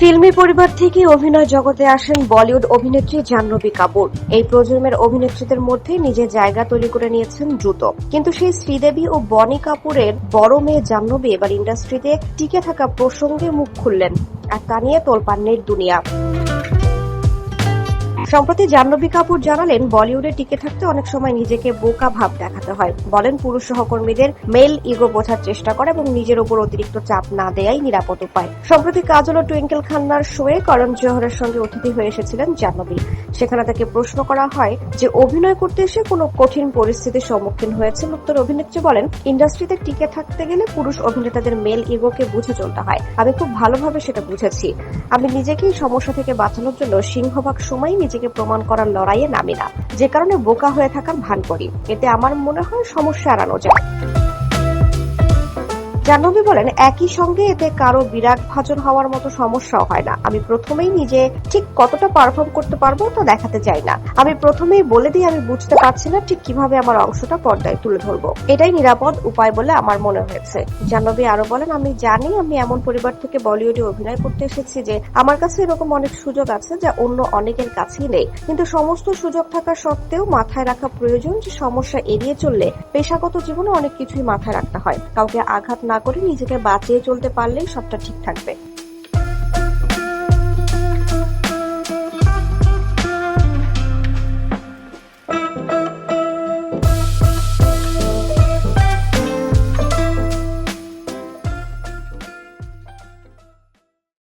ফিল্মি পরিবার থেকে অভিনয় জগতে আসেন বলিউড অভিনেত্রী জাহ্নবী কাপুর। এই প্রজন্মের অভিনেত্রীদের মধ্যে নিজের জায়গা তৈরি করে নিয়েছেন দ্রুত। কিন্তু সেই শ্রীদেবী ও বনি কাপুরের বড় মেয়ে জাহ্নবী এবার ইন্ডাস্ট্রিতে টিকে থাকা প্রসঙ্গে মুখ খুললেন, আর তা নিয়ে তোলপান্নের দুনিয়া। সম্প্রতি জাহ্নবী কাপুর জানালেন, বলিউডে টিকে থাকতে অনেক সময় নিজেকে বোকা ভাব দেখাতে হয়। বলেন, পুরুষ সহকর্মীদের মেল ইগো বোঝার চেষ্টা করে এবং নিজের উপর অতিরিক্ত চাপ না দেয়াই নিরাপদ উপায়। সম্প্রতি কাজল ও টুইঙ্কেল খান্নার শোয়ে করণ জোহরের সঙ্গে অতিথি হয়ে এসেছিলেন জাহ্নবী। সেখানে তাকে প্রশ্ন করা হয় যে, অভিনয় করতে এসে কোনো কঠিন পরিস্থিতির সম্মুখীন হয়েছেন? উত্তর অভিনেত্রী বলেন, ইন্ডাস্ট্রিতে টিকে থাকতে গেলে পুরুষ অভিনেতাদের মেল ইগোকে বুঝে চলতে হয়। আমি খুব ভালোভাবে সেটা বুঝেছি। আমি নিজেকেই সমস্যা থেকে বাঁচানোর জন্য সিংহভাগ সময় নিজেকে প্রমাণ করার লড়াইয়ে নামি না। যে কারণে বোকা হয়ে থাকার ভান করি। এতে আমার মনে হয় সমস্যা এড়ানো যায়। জাহ্নবী বলেন, একই সঙ্গে এতে কারও বিরাট ভাজন হওয়ার মতো সমস্যাও হয় না। আমি প্রথমেই নিজে ঠিক কতটা পারফর্ম করতে পারব তা দেখাতে চাই না। আমি প্রথমেই বলে দিই, আমি বুঝতে পারছি না ঠিক কীভাবে আমার অংশটা পর্দায় তুলে ধরবো। এটাই নিরাপদ উপায় বলে আমার মনে হয়েছে। জাহ্নবী আরও বলেন, আমি জানি আমি এমন পরিবার থেকে বলিউডে অভিনয় করতে এসেছি যে আমার কাছে এরকম অনেক সুযোগ আছে যা অন্য অনেকের কাছেই নেই। কিন্তু সমস্ত সুযোগ থাকা সত্ত্বেও মাথায় রাখা প্রয়োজন যে সমস্যা এড়িয়ে চললে পেশাগত জীবনে অনেক কিছুই মাথায় রাখতে হয়। কাউকে আঘাত না করে নিজেকে বাঁচিয়ে চলতে পারলেই সবটা ঠিক থাকবে।